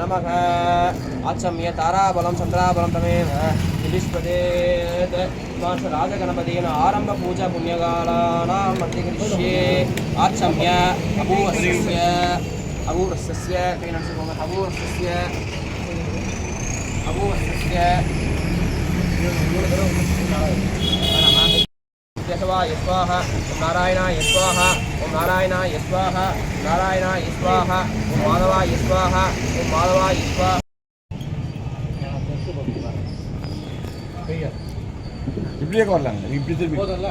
நமக ஆச்சமிய தாராபலம் சந்திராபலம் தமேன யுதிஷ்பதேத் ராஜகணபதியின் ஆரம்ப பூஜா புண்ணியகாலானாம் மத்திகிருஷ்யே ஆச்சமிய அபூவசிய அபூரஸ்ய கை அபூவசிய கேசவா எஸ்வாஹா ஓம் நாராயணா எஸ்வாஹா ஓம் நாராயணா எஸ்வாஹா நாராயணா எஸ்வாஹா ஓம் மாதவா எஸ்வாஹா ஓம் மாதவா எஸ்வாஹா இப்படியே வரலாங்க இப்படி திருப்பி போதல்ல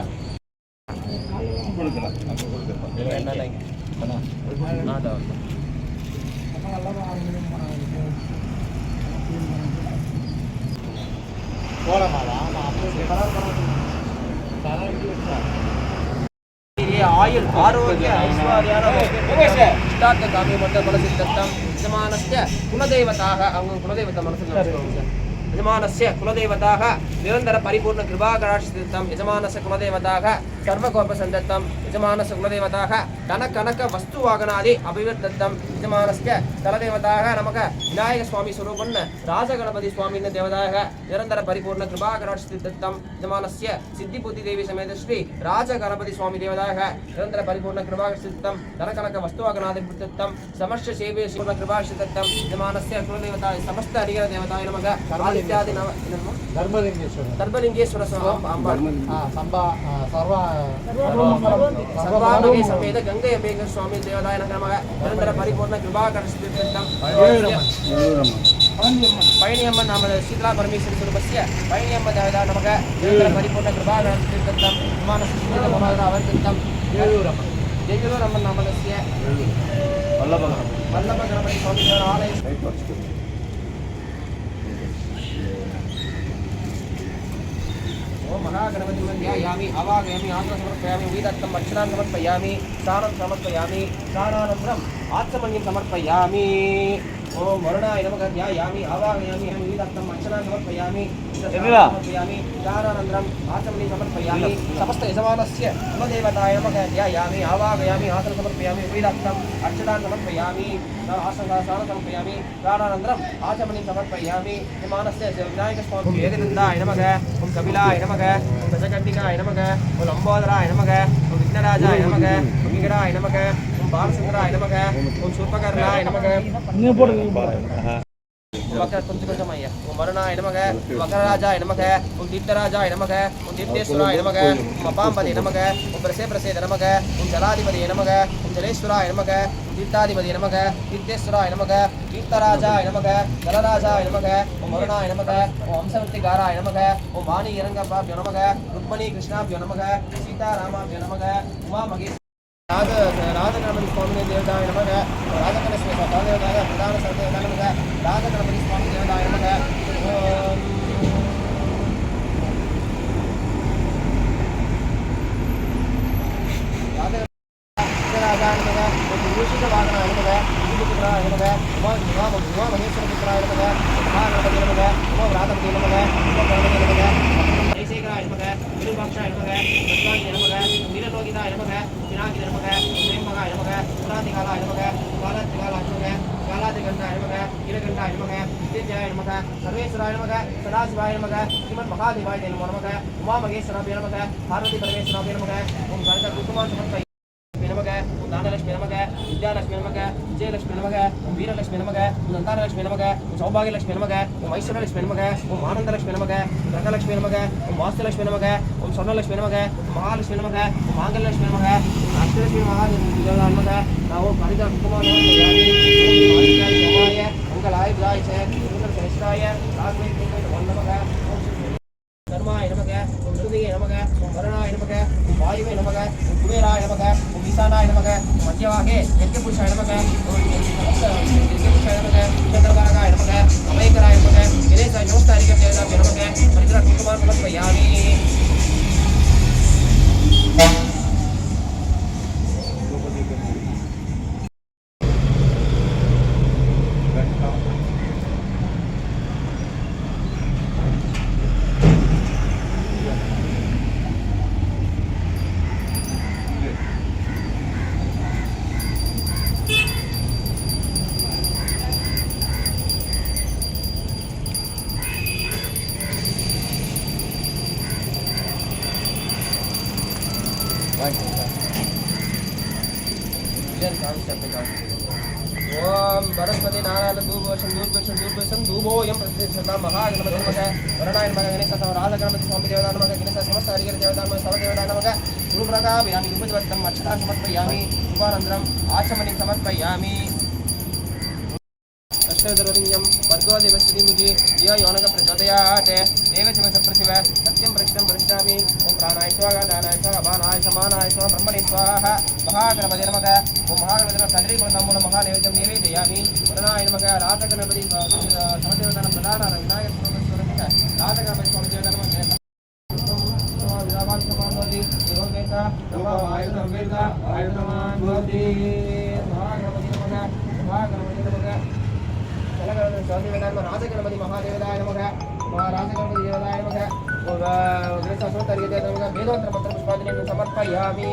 கொடுக்கலாம் நம்ம கொடுக்கலாம் ஆயுள் ஆரோக்கிய ஐஸ்வர்யான காமியமற்ற மனசில் தத்தம் எஜமானஸ்ய குலதெய்வத்தாக அவங்க குலதெய்வத்தை மனசில் சார். எஜமானஸ்ய குலதெய்வத்தாக நிரந்தர பரிபூர்ண கிருபாகராட்சி தத்தம் எஜமானச குலதெய்வத்தாக கர்மகோப சந்தத்தம் யஜமானச குலதேவதாக தன கனக வஸ்து வாகனாதி அபிவர்த்தம் யஜமானஸ்க தலதேவதாக நமக விநாயக சுவாமி சுரூபன் ராஜகணபதி சுவாமின தேவதாக நிரந்தர பரிபூர்ண கிருபாகராட்சி தத்தம் யஜமானஸ்ய சித்தி புத்தி தேவி சமேத ஸ்ரீ ராஜகணபதி சுவாமி தேவதாக நிரந்தர பரிபூர்ண கிருபாகராட்சி தத்தம் தனகனக வஸ்துவாகநாதி தத்தம் சமஸ்த சேவே பூர்ண கிருபாகராட்சி தத்தம் யஜமானஸ்ய குலதேவதாய சமஸ்த அடிகர தேவதாய நமக ஆதித்யாதி நவ ధర్మలింగేశ్వర ధర్మలింగేశ్వర స్వామి సంబా సర్వ సర్వాంగే సమేత గంగయ బేంగ స్వామి దేవాలయ నమ నిరంతర పరిపూర్ణ కృపాకర பழனியம்மன். நமது சீதலா பரமேஸ்வரி குடும்பஸ்ய பழனியம்ம தேவதா நமக. பரிபூர்ண கிருபாகரம் தீர்த்தம் விமான வல்லபகரம் வல்லபகரமணி ஆலயம் वरुणाय नमः ध्यायामि अवागयामि अहं वेदत्तम् अक्षरान् समर्पयामि समर्पयामि स्नानानन्तरम् आत्ममन्यं समर्पयामि ஓம் வருணாய நமக. தியாயாமி ஆவாகயாமி அகம் வீதாத்தம் அர்ச்சனா சமர்ப்பயாமி சமர்ப்பயாமி தாரானந்தரம் ஆசமணி சமர்ப்பயாமி சமஸ்த யஜமானஸ்ய குலதேவதாய நமக. தியாயாமி ஆவாகயாமி ஆசன சமர்ப்பயாமி வீதாத்தம் அர்ச்சனா சமர்ப்பயாமி ஆசனதாசான சமர்ப்பயாமி தாரானந்தரம் ஆசமணி சமர்ப்பயாமி யமானஸ்ய விநாயக சுவாமி ஏகதந்தாய நமக ஓம் கபிலாய நமக ஓம் கஜகண்டிகாய நமக ஓம் லம்போதராய நமக ஓம் விக்னராஜாய நமக ஓம் விகடாய நமக బాలచంద్ర ఆయన మగ ఓం సూర్పకర్ణ ఆయన మగ కొంచెం కొంచెం అయ్యా ఓం వరుణ ఆయన మగ వక్రరాజ ఆయన మగ ఓం తీర్థరాజ ఆయన మగ ఓం తీర్థేశ్వర ఆయన మగ ఓం అపాంబది నమగ ఓం ప్రసే ప్రసే నమగ ఓం జలాధిపతి నమగ ఓం జలేశ్వర ఆయన మగ தீர்த்தாதிபதி நமக தீர்த்தேஸ்வராய நமக தீர்த்தராஜாய நமக ஜலராஜாய நமக ஓம் வருணாய நமக ஓம் வம்சவர்த்திகாராய நமக ஓம் வாணி இரங்கப்பாபியோ நமக ருக்மணி கிருஷ்ணாபியோ நமக சீதாராமாபியோ நமக உமா மகேஷ் ராஜ ராஜகணபதி சுவாமி தேவதாய நமக. ராஜகணேஸ்வர சுவாமியாக பிரதான சந்தேக நமக. ராஜகணபதி சுவாமி தேவதாய நமக. ூஷிக வாகன இருந்தத இந்துபுத்திரா இருந்தத உமா உமா உமா மகேஸ்வர புத்திரா இருந்தத உமா கணபதி இருந்தத உமா விராதபதி இருந்தத உமா கணபதி இருந்தத ஜெயசேகரா இருந்தத விருபாட்சா இருந்தத இருந்தத நீலலோகிதா இருந்தத பினாகி நமக பிரேமகா நமக குலாதி காலா நமக பாலாத்தி காலா நமக காலாதி கண்டா நமக இரகண்டா நமக நித்யஜாய நமக சர்வேஸ்வராய நமக சதாசிவாய நமக ஸ்ரீமன் மகாதிவாய நமோ நமக உமா மகேஸ்வராபிய நமக பார்வதி பரமேஸ்வராபிய நமக உம் சரத குசுமா சுமந்த நமக உம் தானலட்சுமி நமக ವಿದ್ಯಾಲಕ್ಷ್ಮಿ ನಮಗ ವಿಜಯಲಕ್ಷ್ಮಿ ನಮಗ ವೀರಲಕ್ಷ್ಮಿ ನಮಗ ಲಕ್ಷ್ಮಿ ನಮಗ ಸೌಭಾಗ್ಯಲಕ್ಷ್ಮಿ ನಮಗ ಮೈಸೂರಲಕ್ಷ್ಮಿ ನಮಗ ಓಂ ಆನಂದಲಕ್ಷ್ಮಿ ನಮಗ ರಥಲಕ್ಷ್ಮಿ ನಮಗ ಓಂ ವಾಸ್ತುಲಕ್ಷ್ಮಿ ನಮಗ ಓಂ ಸ್ವರ್ಣಲಕ್ಷ್ಮಿ ನಮಗ ಮಹಾಲಕ್ಷ್ಮಿ ನಮಗ ಮಾಂಗಲ್ಯಲಕ್ಷ್ಮಿ ನಮಗ ಅಷ್ಟಲಕ್ಷ್ಮಿ ನಮಗ ನಾವು ಕಣಿದ ಕುಮಾರ ಮಂಗಲಾಯ ವಿದಾಯ ಸಹಸ್ರಾಯ ನಮಗ கர்மாய நமக மிருதையை நமக வருணாய நமக வாயுவை நமக குபேராய நமக ஈசானாய நமக மத்தியவாகே इसके पुश हाइट में गए और इसके पुश का हाइट में गए का हाइट में मेरे साथ नौ तारीख का मेरे साथ और इधर अटूट कुमार भैया भी हरिहर देवता नमः सर्वदेवता नमः गुरुप्रकापयामि उपजवत्तम् अक्षतां समर्पयामि उपानन्तरम् आचमनिं समर्पयामि अष्टदर्वलिङ्गं वर्गोदिवश्रीमिति य योनक प्रचोदयात् देवशिवस प्रतिभ सत्यं प्रष्टं पृच्छामि ॐ प्राणाय स्वाहा दानाय स्वाहा अपानाय समानाय स्वाहा ब्रह्मणे स्वाहा महागणपति नमः ॐ महागणपति नमः कदलीफलताम्बूलं महानैवेद्यं निवेदयामि वरणाय नमः रातगणपति समदेवतानं प्रधान विनायकस्वामी रातगणपति स्वामी तव वायुसंवेद वायुसमान् भवति महागणपति नमः महागणपति नमः जलगणपति स्वामी वेदान्त राजगणपति महादेवदाय नमः महाराजगणपति देवदाय नमः वेदशास्त्रोत्तरीयते नमः वेदान्तपत्रपुष्पादिनं समर्पयामि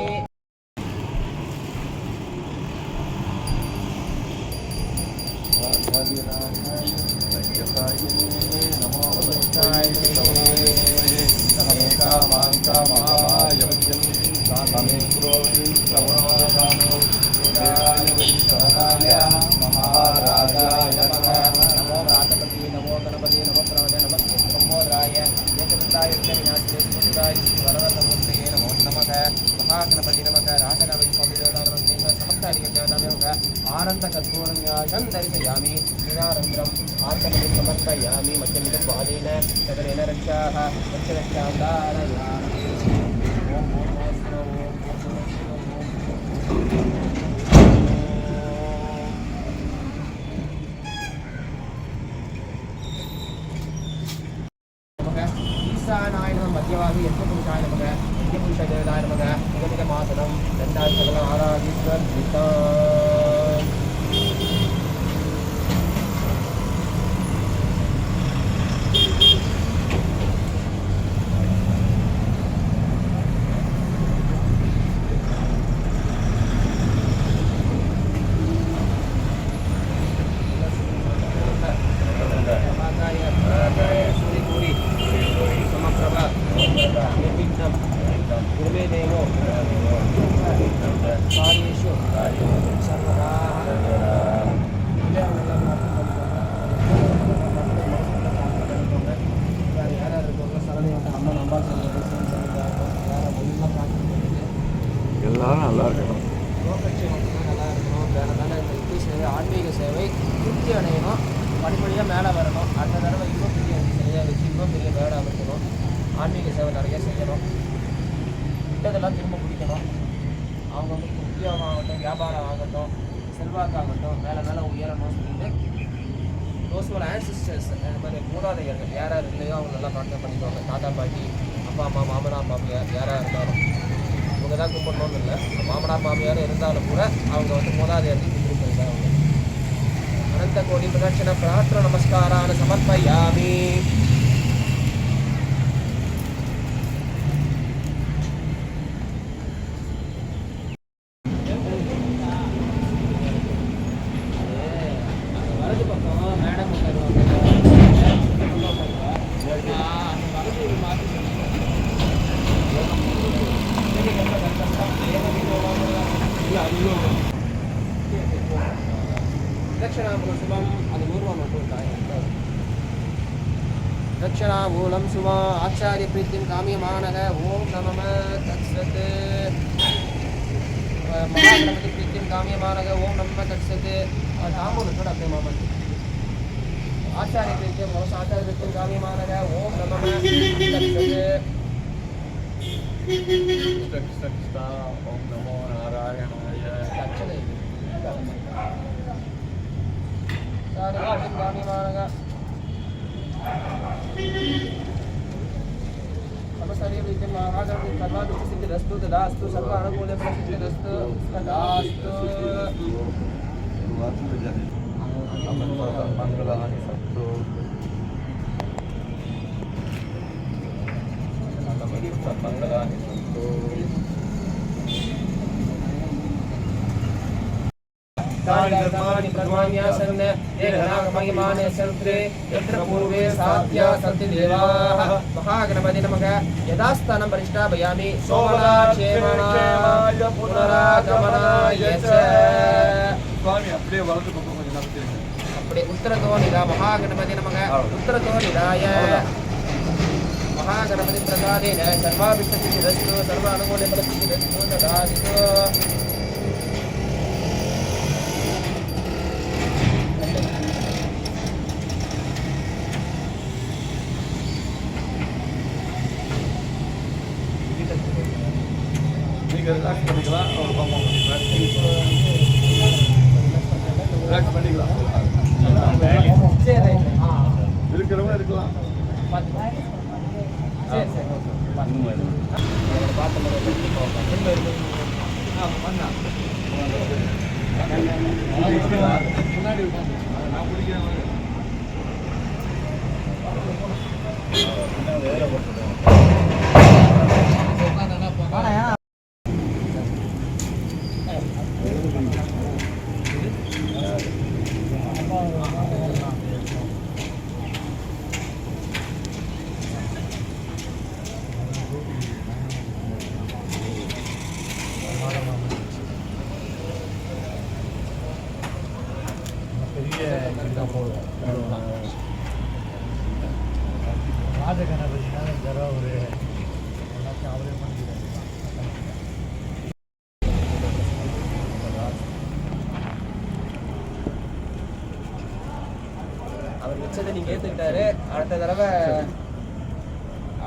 ஆனந்த கற்பூரநியாசம் தரிசயாமி. ஸ்ரீராரந்திரம் ஆசனத்தை சமர்ப்பயாமி. மத்தியமிதம் பாதேன சதரேன ரட்சாக ரட்சரட்சாந்தாரயா அவங்க வந்து உத்தியோகம் ஆகட்டும் வியாபாரம் ஆகட்டும் செல்வாக்காகட்டும் மேலே மேலே உயரணும்னு சொல்லிட்டு தோசோட ஆன்சிஸ்டர்ஸ் இந்த மாதிரி மூதாதையர்கள் யாராக யார் இல்லையோ அவங்க நல்லா கான்டாக்ட் பண்ணிக்குவாங்க. தாத்தா பாட்டி அப்பா அம்மா மாமனார் மாமியார் யாராக இருந்தாலும். இவங்க தான் கும்பிடணும்னு இல்லை. மாமனார் மாமியார் இருந்தாலும் கூட அவங்க வந்து மூதாதையர்கள் கும்பிடுறது தான் அவங்க. அனந்த கோடி பிரதட்சண பிரார்த்தன நமஸ்காரான சமர்ப்பயாமி வலது பக்கம் மேடம் தட்சிணாமூலம் சுபம் அது ஊர்வம் மட்டும் தட்சிணாமூலம் சுபா ஆச்சாரிய பிரீத்தின் காமியமானக. ஓம் நமம தத்சத். மகாகணபதி பிரீத்தின் காமியமானக. ஓம் நமம தத்சத். தாம்பூலம் கூட அப்படியே மாமன் ஆச்சாரிய பிரீத்தியம் மனசு ஆச்சாரிய பிரீத்தின் காமியமானக. ஓம் நமம தத்சத். ஓம் நமோ நாராயணாய. தட்சணை காமியமானக. नमस्ते विद्यं महागणपति सर्वादुष्ट सिद्धिरस्तु तदास्तु सर्व अनुकूल सिद्धिरस्तु तदास्तु मंगलानि सन्तु मंगलानि सन्तु तानि धर्माणि प्रमाण्यासन् एकनागमयमाने सन्त्रे यत्र पूर्वे साध्या सन्ति देवाः महागणपति नमः यदा स्थानं परिष्ठापयामि सोमनाक्षेमणाय पुनरागमनाय च சுவாமி அப்படியே வலது பக்கம் கொஞ்சம் நடத்துங்க அப்படி உத்தரதோனிதா மகாகணபதி நமக உத்தரதோனிதாய மகாகணபதி பிரசாதேன சர்வாபிஷ்டசித்திரஸ்து சர்வ அனுகூல பலசித்திரஸ்து ததாதிதோ நீங்க ரிலாக்ஸ் பண்ணிக்கலாம். அவர் பக்கம் ரிலாக்ஸ் பண்ணிக்கலாம். இருக்கிறவங்க இருக்கலாம் முன்னாடி நான் பிடிக்கிறேன்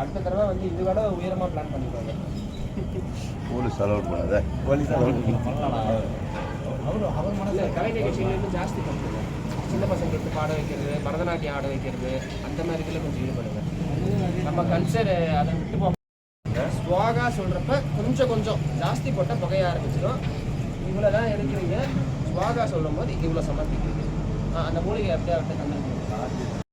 அடுத்த தடவை வந்து இது விட உயரமா பிளான் பண்ணிப்பாங்க போலீஸ் அலோட் பண்ணாத. அவர் அவர் இல்ல மனசில் கலை நிகழ்ச்சிகள் வந்து ஜாஸ்தி பண்ணுங்க. சின்ன பசங்களுக்கு பாட வைக்கிறது பரதநாட்டியம் ஆட வைக்கிறது அந்த மாதிரி இதுல கொஞ்சம் ஈடுபடுங்க. நம்ம கல்ச்சர் அதை விட்டு போக ஸ்வாகா சொல்றப்ப கொஞ்சம் கொஞ்சம் ஜாஸ்தி போட்டால் புகைய ஆரம்பிச்சிடும் இவ்வளோ தான் எடுக்கிறீங்க. ஸ்வாகா சொல்லும் போது இவ்வளோ சமர்ப்பிக்கிறீங்க அந்த மூலிகை அப்படியே அப்படியே தந்துருக்கீங்க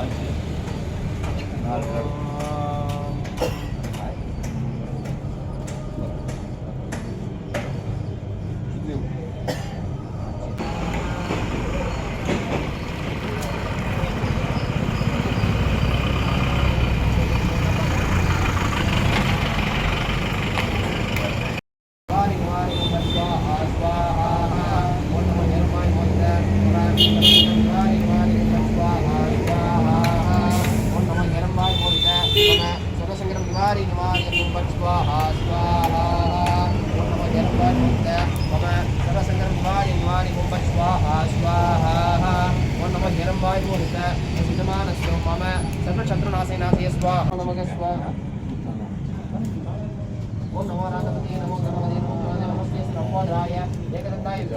I'm not one.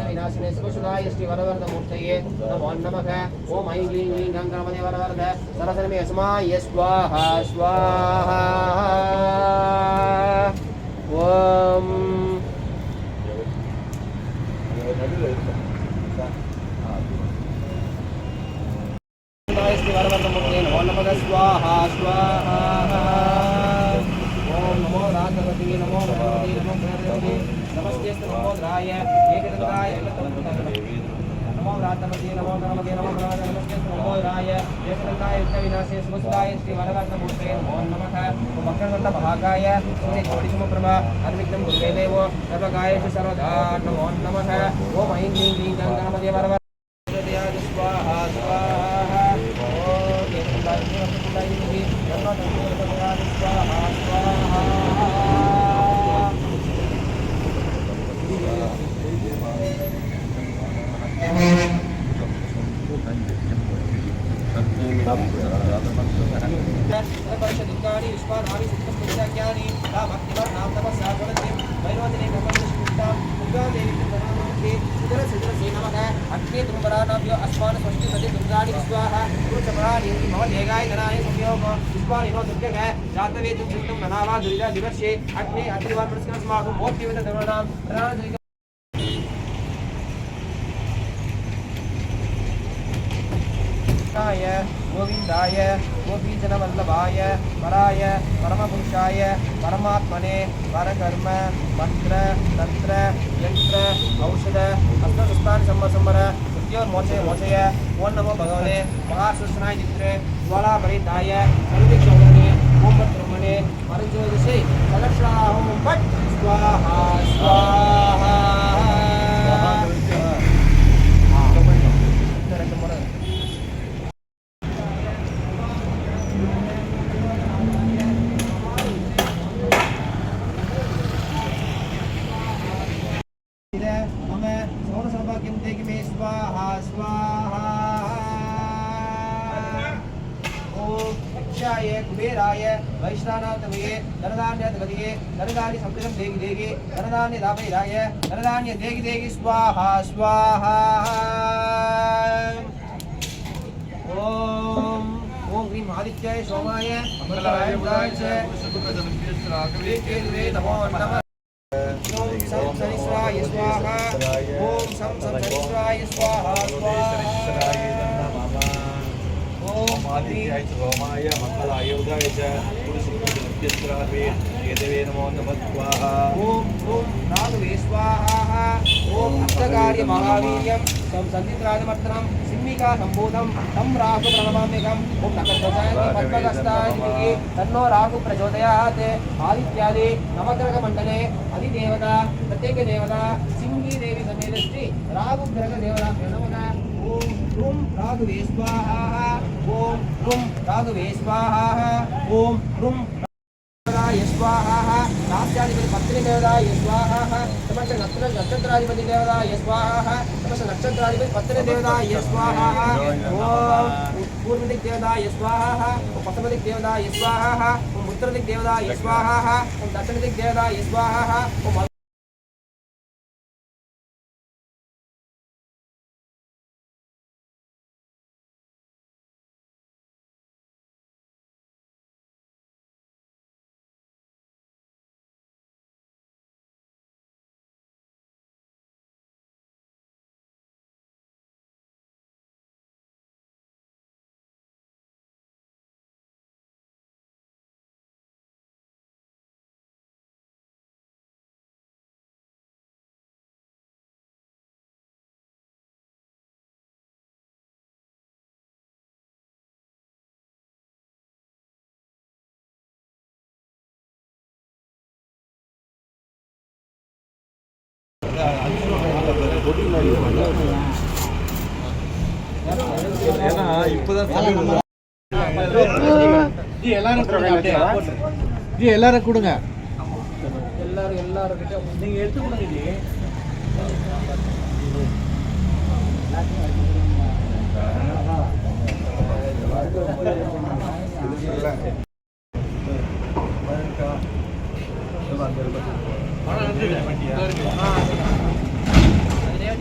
ரோக விநாசினே சிவசுதாய ஸ்ரீ வரவரத மூர்த்தையே நமோ நமக ஓம் ஐ க்ளீம் க்ளீம் கங்கணமதே வரவரத. சரசனமே அசுமாய ஸ்வாஹா ஸ்வாஹா. ஓம். ஸ்ரீ வரவரத மூர்த்தையே நமோ நமக ஸ்வாஹா ஸ்வாஹா. ஓம் நமோ ராஜபதியே நமோ. நமோ நமோ. நமஸ்தே நமோ. ராய नमो राधपते नमो गणपते नमो गणपते नमस्ते नमोदराय एकदन्ताय विनाशे सुमसुदाय श्री वरदत्तमूर्ते नमो नमः वक्रदत्त महाकाय सूर्य कोटिसमप्रभा अन्विघ्नं गुरुवे देवो सर्वकायेषु सर्वदा नमो नमः ओम ऐं क्लीं क्लीं गं गणपते वरव षे अग्ने अग्निवान् पुरस्कारं समाहं मोक्षेवेन धर्मणां प्रधानजयिका कृष्णाय गोविन्दाय गोपीजनवल्लभाय मतलब पराय, परमपुरुषाय, परमात्मने, परकर्म, मंत्र, तंत्र, यंत्र, औषध हस्तसुस्थानि सम्बसम्बर उद्योन्मोचय मोचय ओं नमो भगवे महासुष्णाय चित्रे, ज्वालापरिताय सर्वक्षोभने ओं జ్యోతిషి సహస్రాహం పట్ స్వాహ స్వాహ. वैश्वानाथमये धनधान्याधिपतये धनधान्य संकृतं देहि देहि धनधान्य दापयिराय धनधान्य देहि देहि स्वाहा स्वाहा। ॐ ॐ ह्रीं आदित्याय सोमाय मंगलाय बुधाय नमो नमः। ॐ सं सनिस्राय स्वाहा, ॐ सं सं सनिस्राय स्वाहा स्वाहा। ॐ आदित्याय सोमाय मङ्गलाय उदाय च। ఏదవే నమో నమ స్వాహ ఓం ఓం నాగవే స్వాహ ఓం అష్టకార్య మహావీర్యం సం సంధిత్రాజమర్తనం సిమ్మికా సంబోధం తం రాహు ప్రణమామ్యకం ఓం నకద్వజాయని పద్మగస్తాయని తన్నో రాహు ప్రచోదయాత్ ఆదిత్యాది నవగ్రహ మండలే అధిదేవత ప్రత్యేక దేవత సింహీ రాహు గ్రహ దేవత నమన ఓం రాఘువే స్వాహ ఓం రుం రాఘువే స్వాహ ఓం రుం నక్షత్రాధిపతి దేవత యస్వాహ తమస నక్షత్రాధిపతి పత్ర దేవత యస్వాహ ఓం పూర్వదిక్ దేవత యస్వాహ పశ్చిమ దిక్ దేవత యస్వాహ ఉత్తర దిక్ దేవత యస్వాహ దక్షిణ దిక్ దేవత యస్వాహ ஏன்னா இப்போதான் ஜி எல்லாரும் கொடுங்க எல்லாரும் எல்லாருக்கிட்ட நீங்க எடுத்து கொடுங்க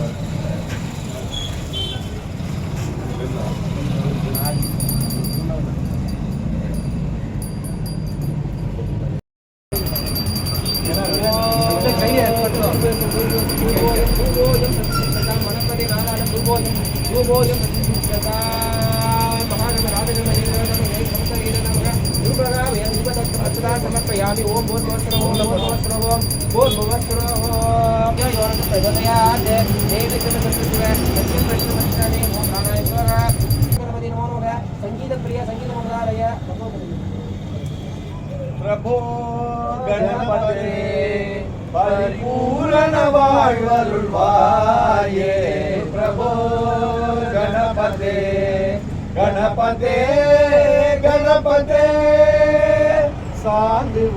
போட்டு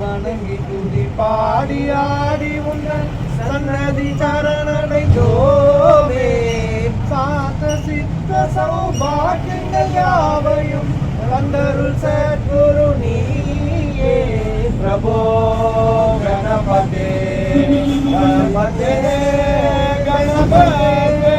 வணங்கி துதி பாடி ஆடி உன்னன் சன்னதி சரணடைந்தோமே சாத்த சித்த சௌபாக்கியங்கள் யாவையும் வந்தருள் சத்குரு நீயே. பிரபோ கணபதே கணபதே கணபதே.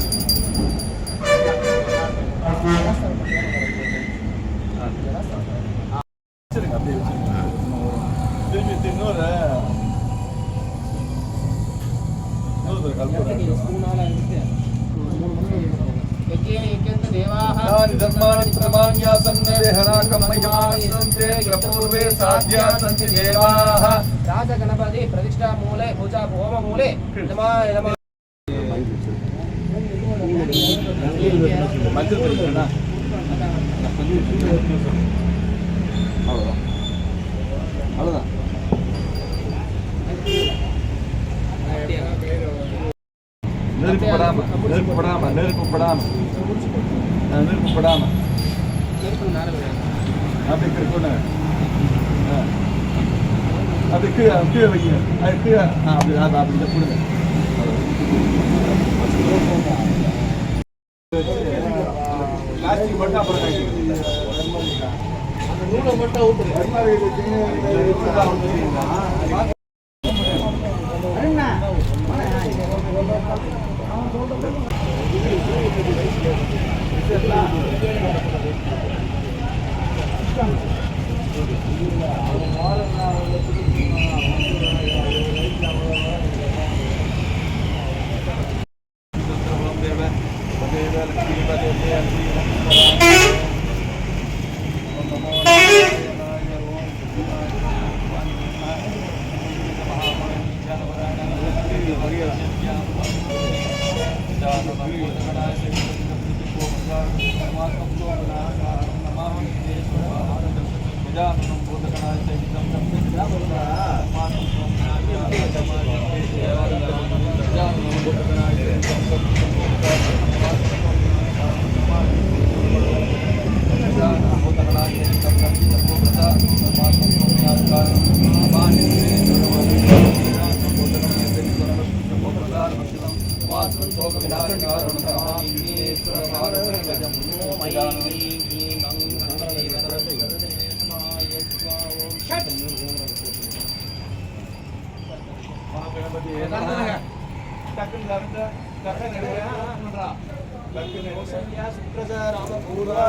राजगणपति प्रतिष्ठा मूले पूजा होम मूले नमाय नमः। மஞ்சள் தெரியுதுண்ணா அவ்வளோதான் அவ்வளோதான் நெருப்பு படாம நெருப்பு படாம நெருப்பு படாம நெருப்பு படாம அப்படி இருக்கணும் அது கீழே கீழே வைங்க. அது கீழே. அப்படி அது அப்படி கொடுங்க. பிளாஸ்டிக் மட்டும் அப்புறம் கட்டிங்க நூலை மட்டும் ஊத்துறேன் கண்ணு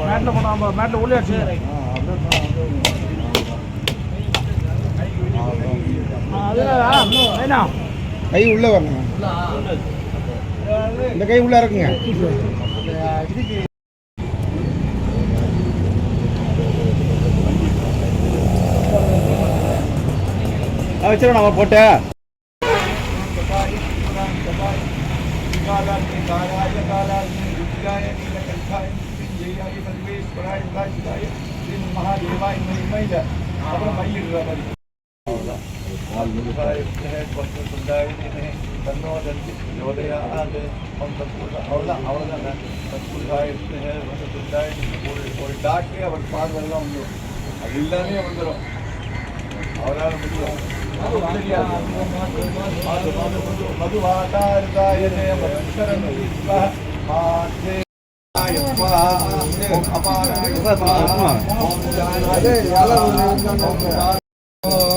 மேட்ல போனாம மேட்ல உள்ளே அடிச்சு கை உள்ள வரணும் இந்த கை உள்ள இருக்குங்க வச்சிடும் நம்ம போட்டு. ஒரு டாக்கு அவர் பார்வையெல்லாம் வந்துடும் அது எல்லாமே வந்துடும் அவரால் முடியும்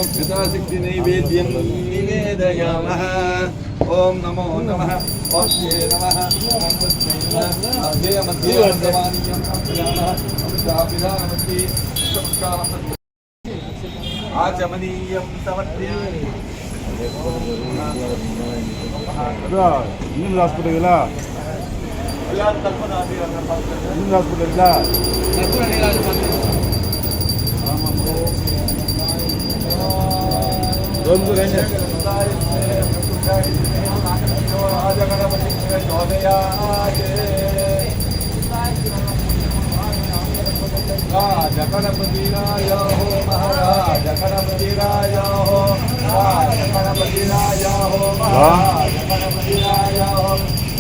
कृताशक्ति नैवेद्यं निवेदयामः ॐ नमो नमः ओष्ये नमः मध्ये मध्ये अर्धवानीयं समर्पयामः आचमनीयं समर्पयामि இன்னும் Alhamdulillah. Alhamdulillah.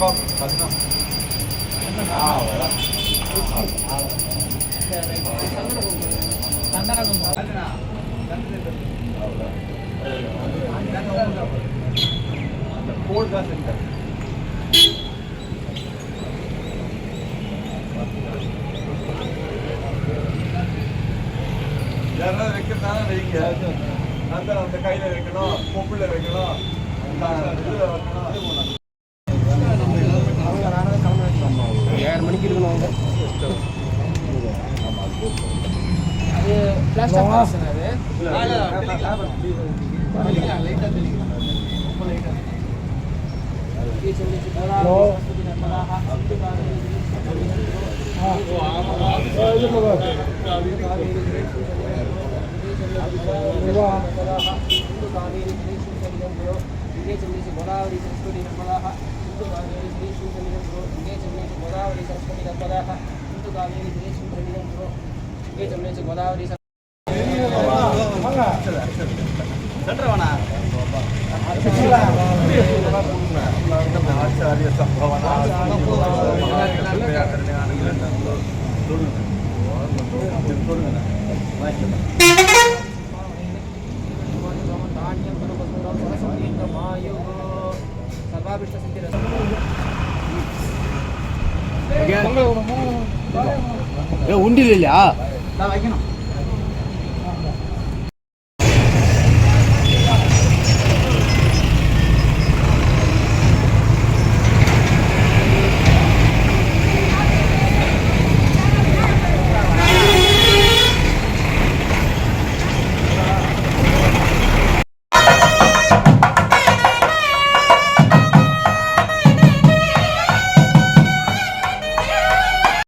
con bánh không à vậy đó யாராவது வைக்கிறதால வைங்க. அந்த கையில் வைக்கணும் பொப்புல வைக்கணும். இதில் வைக்கணும். ആചാര്യ സംഭവന സർവാഭിഷ്ട സിദ്ധി உண்டில் இல்லையா நான் வைக்கணும்